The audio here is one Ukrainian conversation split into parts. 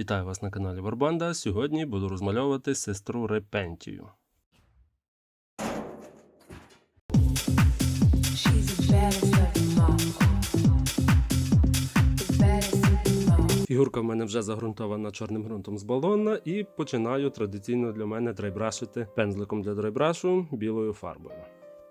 Вітаю вас на каналі Варбанда. Сьогодні буду розмальовувати сестру Репентію. Фігурка в мене вже загрунтована чорним ґрунтом з балона і починаю традиційно для мене драйбрашити пензликом для драйбрашу білою фарбою.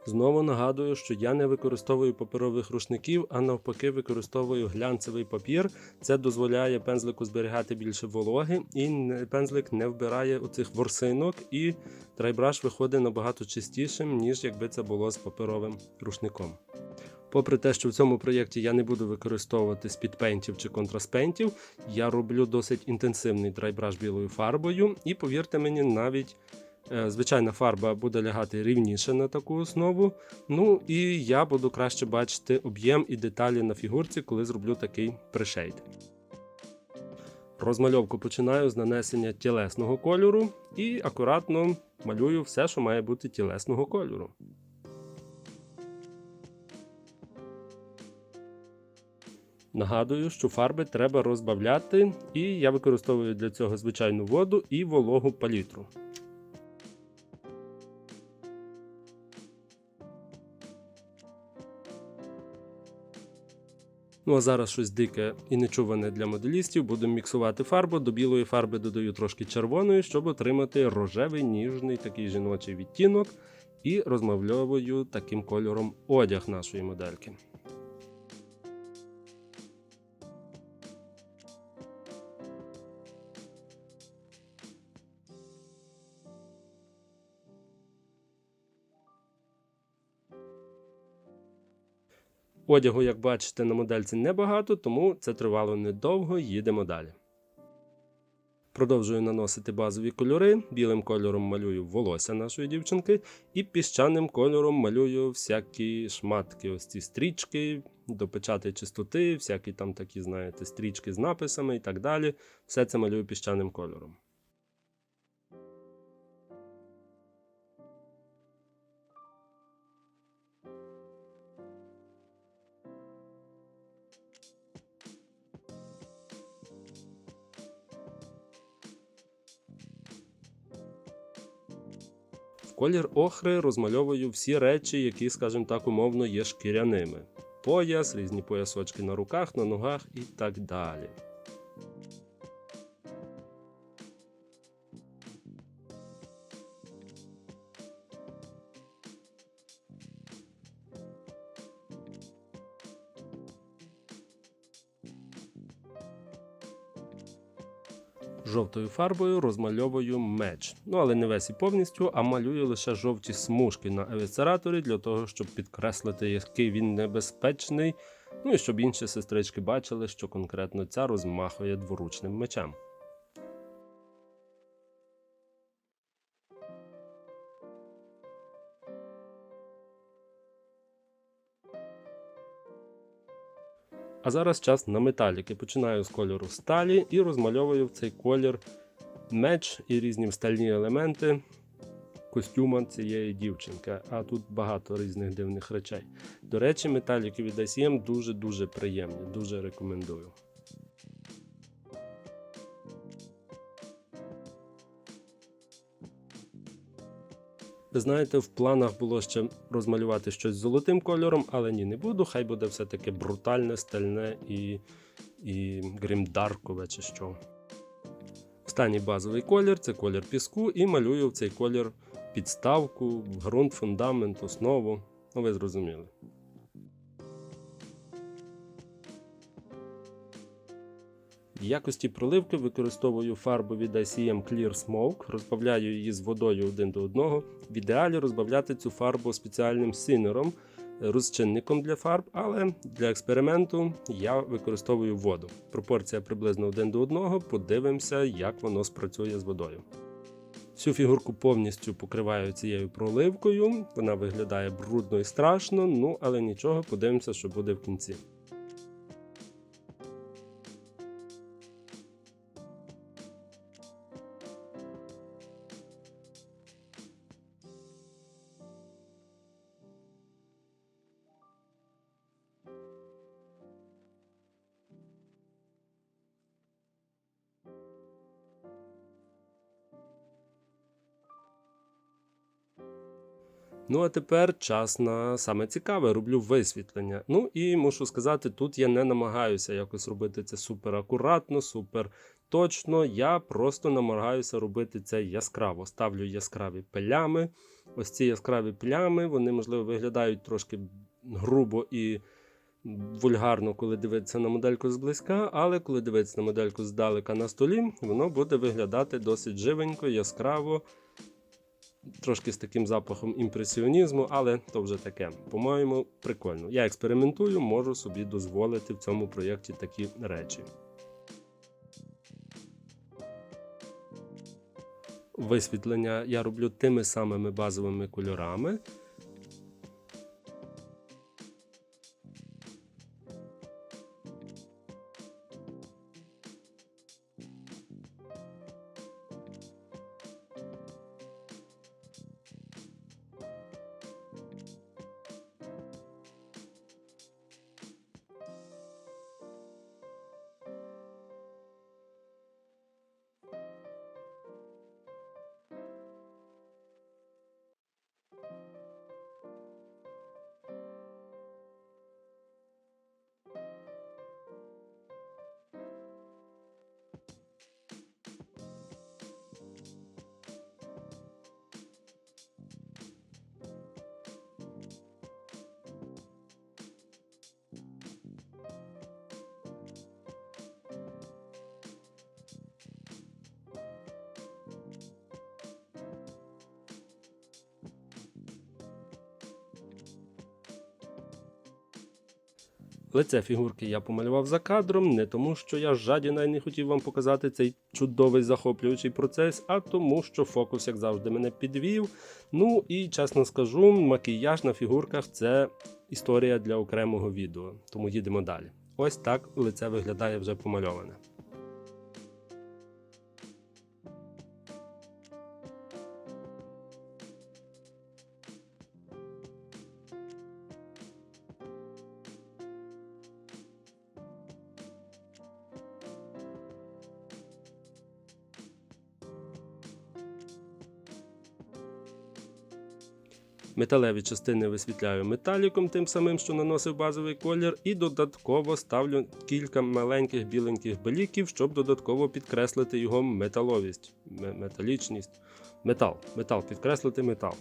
Знову нагадую, що я не використовую паперових рушників, а навпаки, використовую глянцевий папір. Це дозволяє пензлику зберігати більше вологи, і пензлик не вбирає оцих ворсинок, і драйбраш виходить набагато чистішим, ніж якби це було з паперовим рушником. Попри те, що в цьому проєкті я не буду використовувати спідпейнтів чи контраспейнтів, я роблю досить інтенсивний драйбраш білою фарбою, і повірте мені, навіть звичайна фарба буде лягати рівніше на таку основу. Ну і я буду краще бачити об'єм і деталі на фігурці, коли зроблю такий пришейд. Розмальовку починаю з нанесення тілесного кольору і акуратно малюю все, що має бути тілесного кольору. Нагадую, що фарби треба розбавляти, і я використовую для цього звичайну воду і вологу палітру. Ну а зараз щось дике і нечуване для моделістів. Буду міксувати фарбу. До білої фарби додаю трошки червоної, щоб отримати рожевий ніжний такий жіночий відтінок. І розмальовую таким кольором одяг нашої модельки. Одягу, як бачите, на модельці небагато, тому це тривало недовго, їдемо далі. Продовжую наносити базові кольори. Білим кольором малюю волосся нашої дівчинки, і піщаним кольором малюю всякі шматки, ось ці стрічки, до печати чистоти, всякі там такі, знаєте, стрічки з написами і так далі. Все це малюю піщаним кольором. Колір охри розмальовую всі речі, які, скажімо так, умовно є шкіряними. Пояс, різні поясочки на руках, на ногах і так далі. Жовтою фарбою розмальовую меч. Ну, але не весь і повністю, а малюю лише жовті смужки на евіцераторі для того, щоб підкреслити, який він небезпечний. Ну і щоб інші сестрички бачили, що конкретно ця розмахує дворучним мечем. А зараз час на металіки. Починаю з кольору сталі і розмальовую в цей колір меч і різні стальні елементи костюма цієї дівчинки. А тут багато різних дивних речей. До речі, металіки від ICM дуже-дуже приємні, дуже рекомендую. Ви знаєте, в планах було ще розмалювати щось золотим кольором, але ні, не буду. Хай буде все таке брутальне, стальне і, і грімдаркове чи що. Останній базовий колір це колір піску, і малюю в цей колір підставку, ґрунт, фундамент, основу. Ну, ви зрозуміли. Якості проливки використовую фарбу від ICM Clear Smoke, розбавляю її з водою один до одного. В ідеалі розбавляти цю фарбу спеціальним синером, розчинником для фарб, але для експерименту я використовую воду. Пропорція приблизно один до одного. Подивимося, як воно спрацює з водою. Всю фігурку повністю покриваю цією проливкою. Вона виглядає брудно і страшно, ну але нічого, подивимося, що буде в кінці. Ну а тепер час на саме цікаве, роблю висвітлення. Ну і мушу сказати, тут я не намагаюся якось робити це супер акуратно, супер точно. Я просто намагаюся робити це яскраво. Ставлю яскраві плями. Ось ці яскраві плями, вони, можливо, виглядають трошки грубо і вульгарно, коли дивитися на модельку зблизька, але коли дивитися на модельку здалека на столі, воно буде виглядати досить живенько, яскраво трошки з таким запахом імпресіонізму, але то вже таке. По-моєму, прикольно. Я експериментую, можу собі дозволити в цьому проєкті такі речі. Висвітлення я роблю тими самими базовими кольорами. Лице фігурки я помалював за кадром, не тому, що я жадіна і не хотів вам показати цей чудовий захоплюючий процес, а тому, що фокус, як завжди, мене підвів. Ну і чесно скажу, макіяж на фігурках це історія для окремого відео. Тому їдемо далі. Ось так лице виглядає вже помальоване. Металеві частини висвітляю металіком, тим самим, що наносив базовий колір, і додатково ставлю кілька маленьких біленьких беліків, щоб додатково підкреслити його металовість, металічність. Метал, метал, підкреслити метал.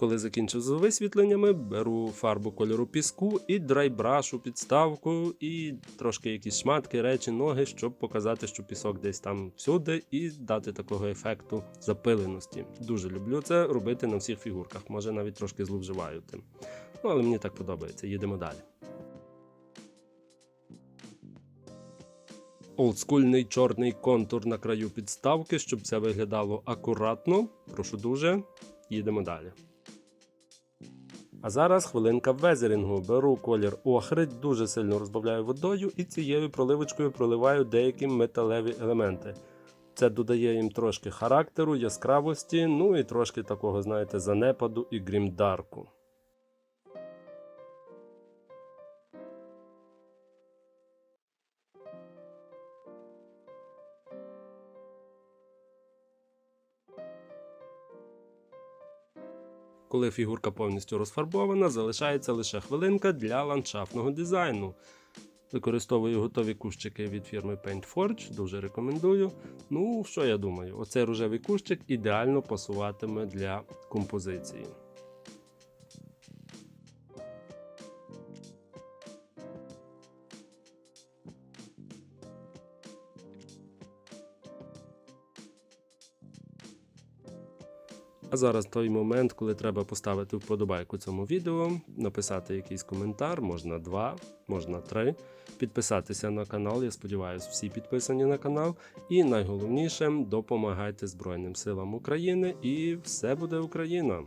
Коли закінчив з висвітленнями, беру фарбу кольору піску і драйбрашу підставку, і трошки якісь шматки, речі, ноги, щоб показати, що пісок десь там всюди, і дати такого ефекту запиленості. Дуже люблю це робити на всіх фігурках. Може навіть трошки зловживаю тим. Ну, але мені так подобається. Їдемо далі. Олдскульний чорний контур на краю підставки, щоб це виглядало акуратно. Прошу дуже. Їдемо далі. А зараз хвилинка везерінгу. Беру колір охри, дуже сильно розбавляю водою і цією проливочкою проливаю деякі металеві елементи. Це додає їм трошки характеру, яскравості, ну і трошки такого, знаєте, занепаду і грімдарку. Коли фігурка повністю розфарбована, залишається лише хвилинка для ландшафтного дизайну. Використовую готові кущики від фірми PaintForge, дуже рекомендую. Ну, що я думаю, оцей рожевий кущик ідеально пасуватиме для композиції. А зараз той момент, коли треба поставити вподобайку цьому відео, написати якийсь коментар, можна два, можна три, підписатися на канал. Я сподіваюся, всі підписані на канал. І найголовніше допомагайте Збройним силам України, і все буде Україна.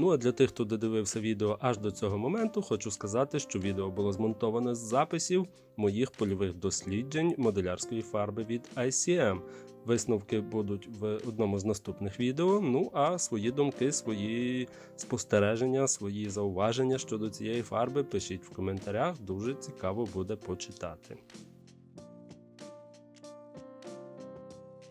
Ну а для тих, хто додивився відео аж до цього моменту, хочу сказати, що відео було змонтоване з записів моїх польових досліджень моделярської фарби від ICM. Висновки будуть в одному з наступних відео. Ну а свої думки, свої спостереження, свої зауваження щодо цієї фарби пишіть в коментарях. Дуже цікаво буде почитати.